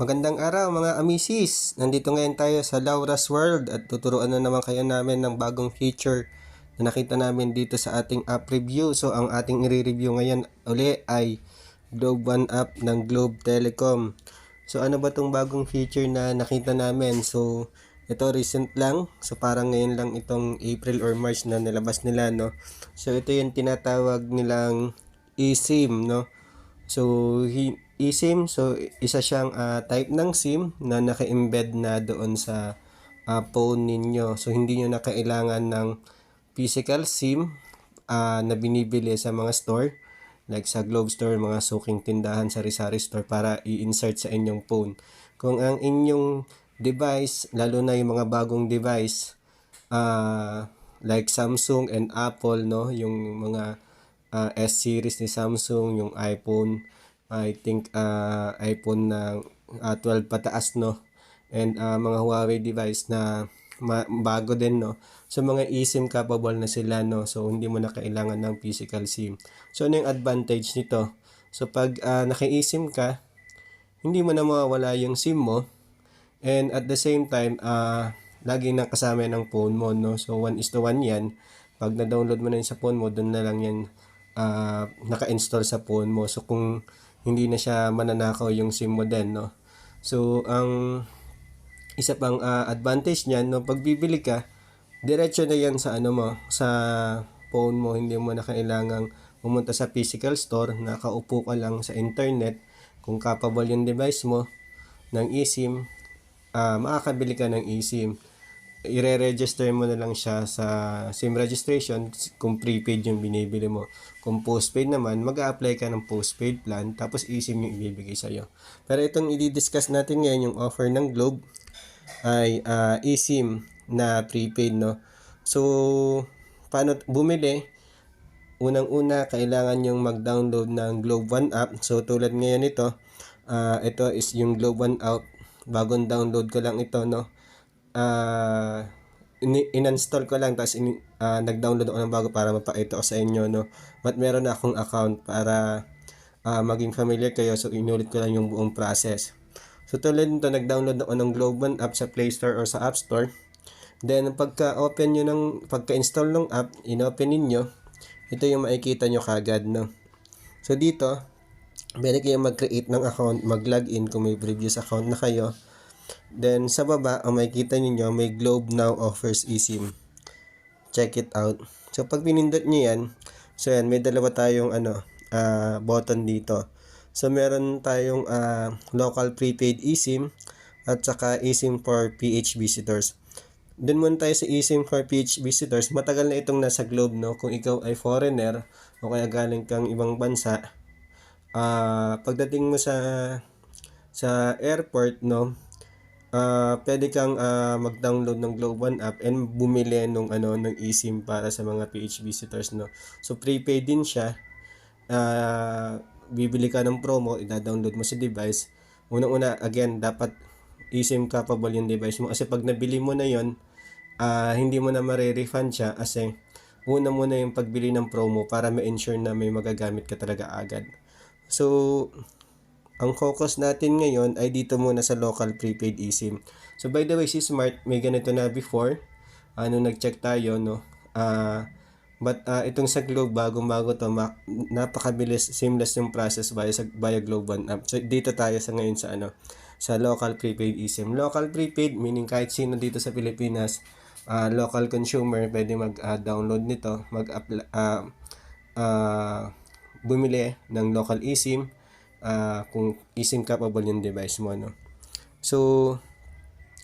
Magandang araw mga amisis! Nandito ngayon tayo sa Laura's World at tuturuan na naman kayo namin ng bagong feature na nakita namin dito sa ating app review. So ang ating i-review ngayon uli ay Globe One app ng Globe Telecom. So ano ba tong bagong feature na nakita namin? So ito recent lang. So parang ngayon lang itong April or March na nilabas nila no. So ito yung tinatawag nilang eSIM no. So, hi- eSIM, so isa siyang ah, type ng SIM na naka-embed na doon sa ah, phone ninyo. So, hindi nyo na kailangan ng physical SIM ah, na binibili sa mga store like sa Globe Store, mga suking tindahan, sari-sari store para i-insert sa inyong phone. Kung ang inyong device, lalo na yung mga bagong device, ah like Samsung and Apple, no, yung mga ah, S series ni Samsung, yung iPhone, I think ah, iPhone na ah, 12 pataas, no, and ah, mga Huawei device na bago din, no. So, mga eSIM capable na sila, no. So, hindi mo na kailangan ng physical SIM. So, ano yung advantage nito? So, pag ah, naka-eSIM ka, hindi mo na mawawala yung SIM mo. And at the same time, ah lagi nang kasama ng phone mo, no? So, 1 is to 1 yan. Pag na-download mo na yun sa phone mo, doon na lang yan ah naka-install sa phone mo. So, kung hindi na siya mananakaw yung SIM mo din, no? So, ang isa pang ah, advantage niyan, no, pag bibili ka, diretso na yan sa ano mo, sa phone mo, hindi mo na kailangang pumunta sa physical store, nakaupo ka lang sa internet, kung capable yung device mo ng eSIM, ah makakabili ka ng eSIM. Ire-register mo na lang siya sa SIM registration kung prepaid yung binibili mo. Kung postpaid naman, mag apply ka ng postpaid plan tapos eSIM yung ibibigay sa'yo. Pero itong i-discuss natin ngayon, yung offer ng Globe, ay ah, eSIM na prepaid, no? So, paano bumili? Unang-una, kailangan yung mag-download ng Globe One app. So, tulad ngayon ito, ah, ito is yung Globe One app. Bagong download ko lang ito, no? Ini- in-install ko lang tapos in, ah, nag-download ako ng bago para mapakita ko sa inyo, no? But meron na akong account para ah, maging familiar kayo. So, inulit ko lang yung buong process. So, tulad nito, nag-download ako ng Globe One app sa Play Store or sa App Store. Then, pagka-open nyo ng, pagka-install ng app, in-open ninyo, ito yung makikita nyo kagad, no? So, dito, pwede kayo mag-create ng account, mag-login kung may previous account na kayo. Then, sa baba, ang makikita ninyo, may Globe Now offers eSIM. Check it out. So, pag pinindot nyo yan, so yan, may dalawa tayong ano, ah, button dito. So, meron tayong ah, local prepaid eSIM at saka eSIM for PH visitors. Doon muna tayo sa eSIM for PH visitors. Matagal na itong nasa Globe, no? Kung ikaw ay foreigner o kaya galing kang ibang bansa, ah pagdating mo sa sa airport, no? Ah pwede kang ah, mag-download ng Globe One app and bumili nung ano ng eSIM para sa mga PH visitors, no? So, prepaid din siya. Ah, bibili ka ng promo, i-download mo sa device. Unang-una, again, dapat eSIM capable yung device mo. Kasi pag nabili mo na yon ah hindi mo na mare-refund siya kasi una mo na yung pagbili ng promo para ma-ensure na may magagamit ka talaga agad. So, ang focus natin ngayon ay dito muna sa local prepaid eSIM. So, by the way, si Smart, may ganito na before. Ano, nag-check tayo, no? Ah, but ah, itong sa Globe, bagong-bago to, ma- napakabilis, seamless yung process via, sa, via Globe One app. So, dito tayo sa ngayon sa ano, sa local prepaid eSIM. Local prepaid, meaning kahit sino dito sa Pilipinas, ah, local consumer, pwede mag-download nito, mag ah ah, bumili ng local eSIM ah, kung eSIM capable yung device mo, no? So,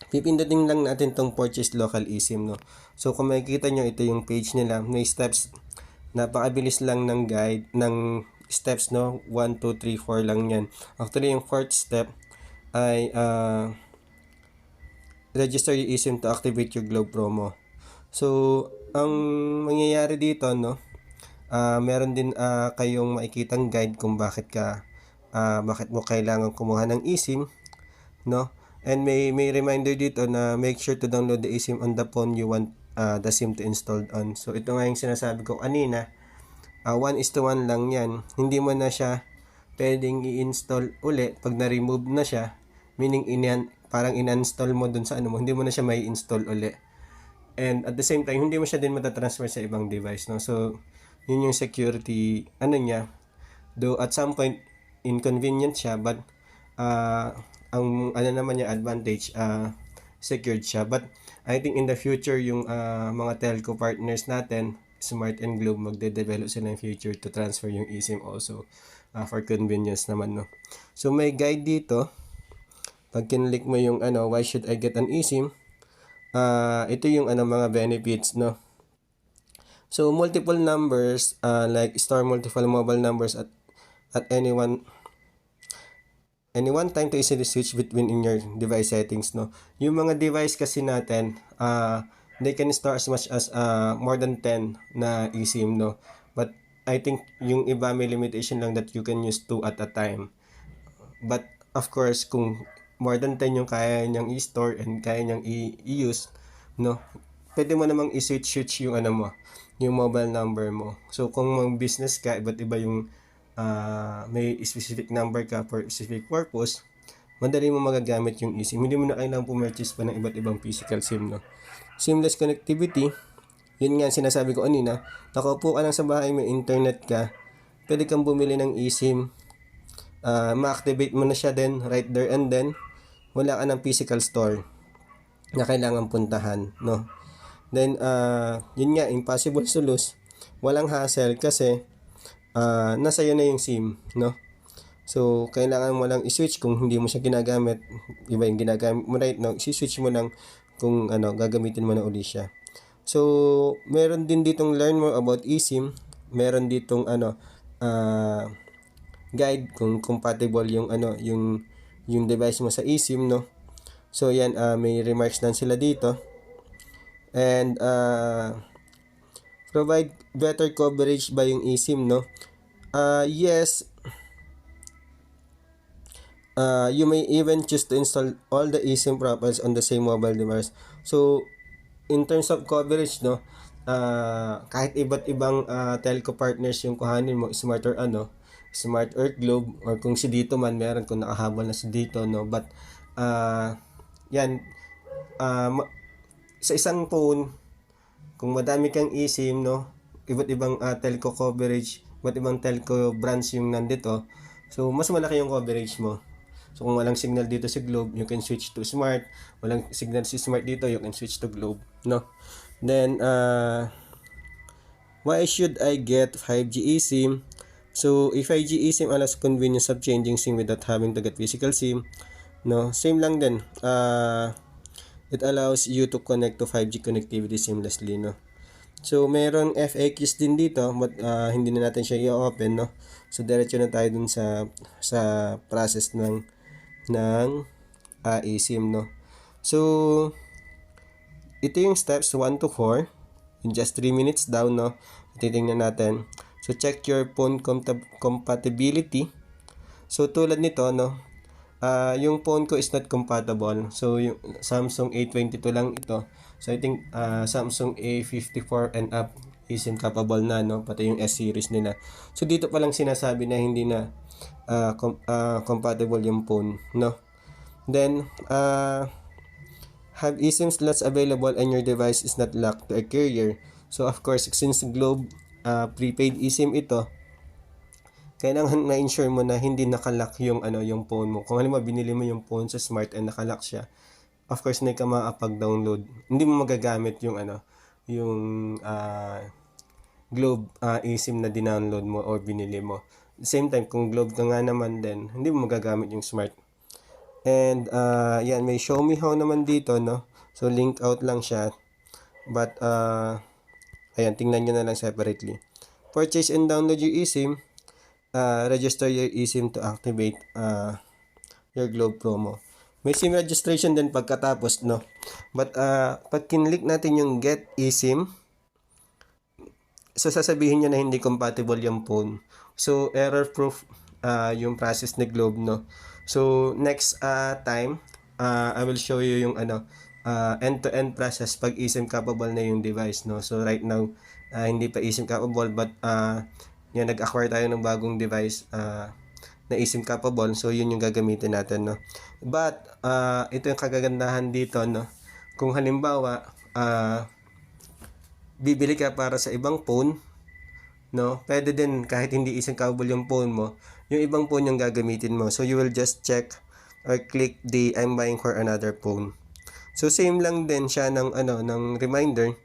pipindutin lang natin tong purchase local eSIM, no? So, kung makikita nyo, ito yung page nila. May steps. Napakabilis lang ng guide, ng steps, no? 1, 2, 3, 4 lang yan. Actually, yung fourth step ay ah, register your eSIM to activate your Globe promo. So, ang mangyayari dito, no? ah meron din ah, kayong makikitang guide kung bakit ka ah, bakit mo kailangan kumuha ng eSIM, no? And may may reminder dito na make sure to download the eSIM on the phone you want ah, the SIM to installed on. So ito nga yung sinasabi ko kanina, ah 1 is to 1 lang yan. Hindi mo na siya pwedeng i-install uli pag na-remove na siya Meaning, inan, parang in-install mo dun sa ano mo, hindi mo na siya may install uli. And at the same time, hindi mo siya din matatransfer sa ibang device, no? So, yun yung security, ano niya. Though at some point, inconvenient siya, but uh, ang ano naman niya advantage, uh, secured siya. But I think in the future, yung uh, mga telco partners natin, Smart and Globe, magde-develop sila in future to transfer yung eSIM also uh, for convenience naman, no? So, may guide dito. Pag kinlik mo yung ano, why should I get an eSIM? uh, ito yung ano mga benefits no so multiple numbers uh, like store multiple mobile numbers at at any one any one time to easily switch between in your device settings no yung mga device kasi natin uh, they can store as much as uh, more than 10 na eSIM no but I think yung iba may limitation lang that you can use two at a time but of course kung more than 10 yung kaya niyang i-store and kaya niyang i-use, no? Pwede mo namang i-switch-switch yung ano mo, yung mobile number mo. So, kung mang business ka, iba't iba yung uh, may specific number ka for specific purpose, madali mo magagamit yung eSIM. Hindi mo na kailangan pumurchase pa ng iba't ibang physical SIM, no? Seamless connectivity, yun nga sinasabi ko kanina, nakaupo ka lang sa bahay, may internet ka, pwede kang bumili ng eSIM, uh, ma-activate mo na siya then right there and then wala ka ng physical store na kailangan puntahan, no? Then, uh, yun nga, impossible to lose. Walang hassle kasi uh, nasa iyo na yung SIM, no? So, kailangan mo lang i-switch kung hindi mo siya ginagamit. Iba yung ginagamit mo right now, i-switch mo lang kung ano, gagamitin mo na uli siya. So, meron din ditong learn more about eSIM. Meron ditong ano, uh, guide kung compatible yung ano, yung yung device mo sa eSIM, no? So, yan, uh, may remarks lang sila dito. And, uh, provide better coverage ba yung eSIM, no? Uh, yes, uh, you may even choose to install all the eSIM profiles on the same mobile device. So, in terms of coverage, no, uh, kahit iba't ibang uh, telco partners yung kuhanin mo, smart or ano, Smart Earth Globe or kung si dito man meron kung nakahabol na si dito no but uh, yan uh, sa isang phone kung madami kang eSIM no iba't ibang uh, telco coverage iba't ibang telco brands yung nandito so mas malaki yung coverage mo So kung walang signal dito sa Globe, you can switch to Smart. Walang signal si Smart dito, you can switch to Globe, no? Then uh why should I get 5G eSIM? So, if 5G eSIM allows convenience of changing SIM without having to get physical SIM, no, same lang din. Uh, it allows you to connect to 5G connectivity seamlessly, no. So, meron FAQs din dito, but uh, hindi na natin siya i-open, no. So, diretso na tayo dun sa sa process ng ng uh, eSIM, no. So, ito yung steps 1 to 4 in just 3 minutes down, no. Titingnan natin. So, check your phone compatibility. So, tulad nito, no, uh, yung phone ko is not compatible. So, yung Samsung A22 lang ito. So, I think uh, Samsung A54 and up is capable na, no, pati yung S-series nila. So, dito pa lang sinasabi na hindi na uh, com- uh, compatible yung phone, no. Then, uh, have eSIM slots available and your device is not locked to a carrier. So, of course, since Globe uh, prepaid eSIM ito, kailangan ma-ensure mo na hindi nakalock yung ano yung phone mo. Kung halimbawa binili mo yung phone sa smart and nakalock siya, of course hindi ka makapag-download. Hindi mo magagamit yung ano, yung uh, Globe uh, eSIM na dinownload mo or binili mo. Same time, kung Globe ka nga naman din, hindi mo magagamit yung smart. And uh, yan, may show me how naman dito, no? So link out lang siya. But uh, Ayan, tingnan nyo na lang separately. Purchase and download your eSIM. Uh, register your eSIM to activate uh, your Globe promo. May SIM registration din pagkatapos, no? But, uh, pag kinlik natin yung get eSIM, so sasabihin niya na hindi compatible yung phone. So, error proof uh, yung process ni Globe, no? So, next uh, time, uh, I will show you yung ano, uh, end-to-end process pag eSIM capable na yung device no so right now uh, hindi pa eSIM capable but uh, yan nag-acquire tayo ng bagong device uh, na eSIM capable. So, yun yung gagamitin natin, no? But, ah, ito yung kagagandahan dito, no? Kung halimbawa, ah, bibili ka para sa ibang phone, no? Pwede din kahit hindi eSIM capable yung phone mo, yung ibang phone yung gagamitin mo. So, you will just check or click the I'm buying for another phone. So, same lang din siya ng, ano, ng reminder.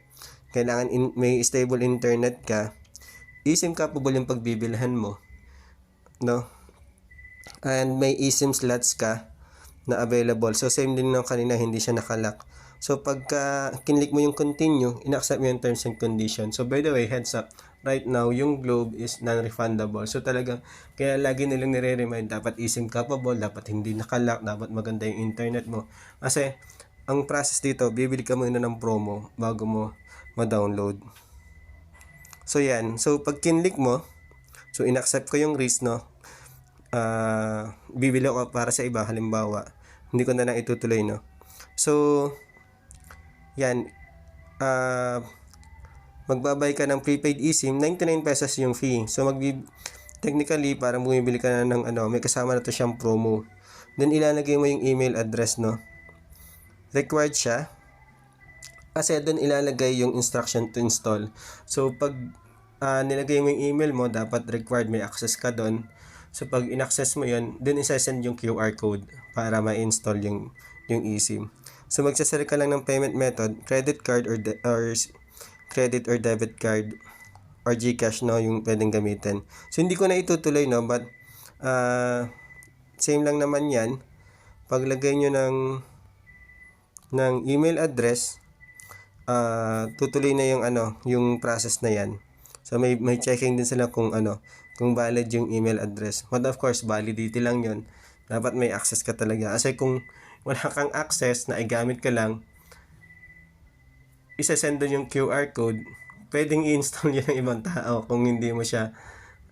Kailangan in, may stable internet ka. eSIM capable yung pagbibilhan mo. No? And may eSIM slots ka na available. So, same din ng kanina, hindi siya nakalock. So, pagka kinlik mo yung continue, in-accept mo yung terms and conditions. So, by the way, heads up, right now, yung Globe is non-refundable. So, talagang, kaya lagi nilang nire-remind, dapat eSIM capable, dapat hindi nakalock, dapat maganda yung internet mo. Kasi, ang process dito, bibili ka muna ng promo bago mo ma-download. So, yan. So, pag kinlik mo, so, in-accept ko yung risk, no? ah bibili ako para sa iba. Halimbawa hindi ko na lang itutuloy no? So yan. Ah magbabay ka ng prepaid eSIM 99 pesos yung fee. So mag technically parang bumibili ka na ng ano may kasama na to siyang promo. Then ilalagay mo yung email address no? Required siya kasi doon ilalagay yung instruction to install so pag ah, nilagay mo yung email mo dapat required may access ka doon So pag in-access mo 'yon, then isa-send yung QR code para ma-install yung yung eSIM. So magsaselect ka lang ng payment method, credit card or de- or credit or debit card or GCash no yung pwedeng gamitin. So hindi ko na itutuloy no but ah same lang naman 'yan. Paglagay nyo ng ng email address, ah tutuloy na yung ano, yung process na 'yan. So may may checking din sila kung ano, kung valid yung email address. But of course, validity lang 'yon. Dapat may access ka talaga. Kasi kung wala kang access na igamit ka lang, isa-send doon yung QR code, pwedeng i-install yun ng ibang tao kung hindi mo siya,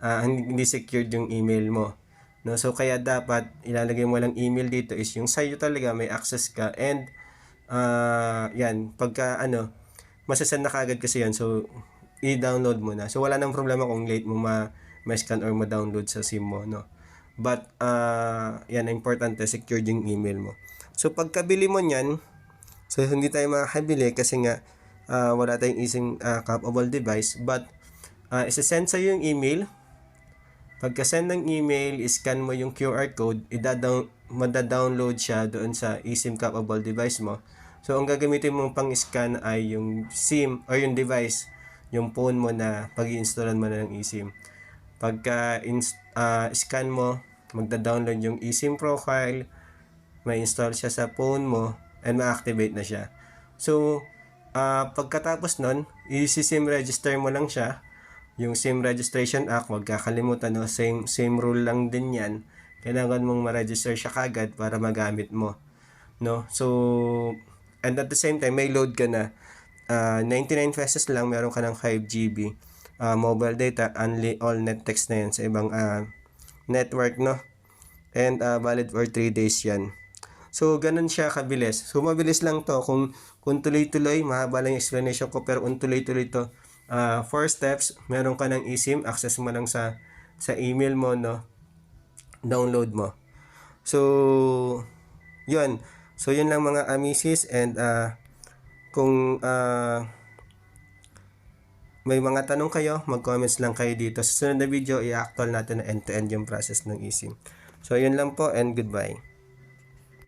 hindi, hindi secured yung email mo. No, so kaya dapat ilalagay mo lang email dito is yung sa'yo talaga may access ka and ah yan, pagka ano, masasend na kagad kasi yan. So i-download mo na. So wala nang problema kung late mo ma ma-scan or ma-download sa SIM mo, no. But ah yan importante secured yung email mo. So pagkabili mo niyan, so hindi tayo makakabili kasi nga ah, wala tayong isang ah, capable device but uh, isa-send sa yung email Pagka-send ng email, scan mo yung QR code, ida-down, mada-download siya doon sa eSIM capable device mo. So, ang gagamitin mong pang-scan ay yung SIM or yung device, yung phone mo na pag installan mo na ng eSIM. Pagka ah, scan mo, magda-download yung eSIM profile, may install siya sa phone mo, and ma-activate na siya. So, ah, pagkatapos nun, i-SIM register mo lang siya, yung SIM Registration Act, wag kakalimutan, no? same, same rule lang din yan. Kailangan mong ma-register siya kagad para magamit mo. No? So, and at the same time, may load ka na. Ah, 99 pesos lang, meron ka ng 5 GB ah, mobile data, only all net text na yan sa ibang ah, network, no? And ah, valid for 3 days yan. So, ganun siya kabilis. So, mabilis lang to. Kung, kung tuloy-tuloy, mahaba lang yung explanation ko, pero kung tuloy-tuloy to, ah four steps, meron ka ng eSIM, access mo lang sa, sa email mo, no? Download mo. So, yun. So, yun lang mga amisis and ah kung ah may mga tanong kayo, mag-comments lang kayo dito. Sa sunod na video, i-actual natin na end-to-end yung process ng eSIM. So, yun lang po and goodbye.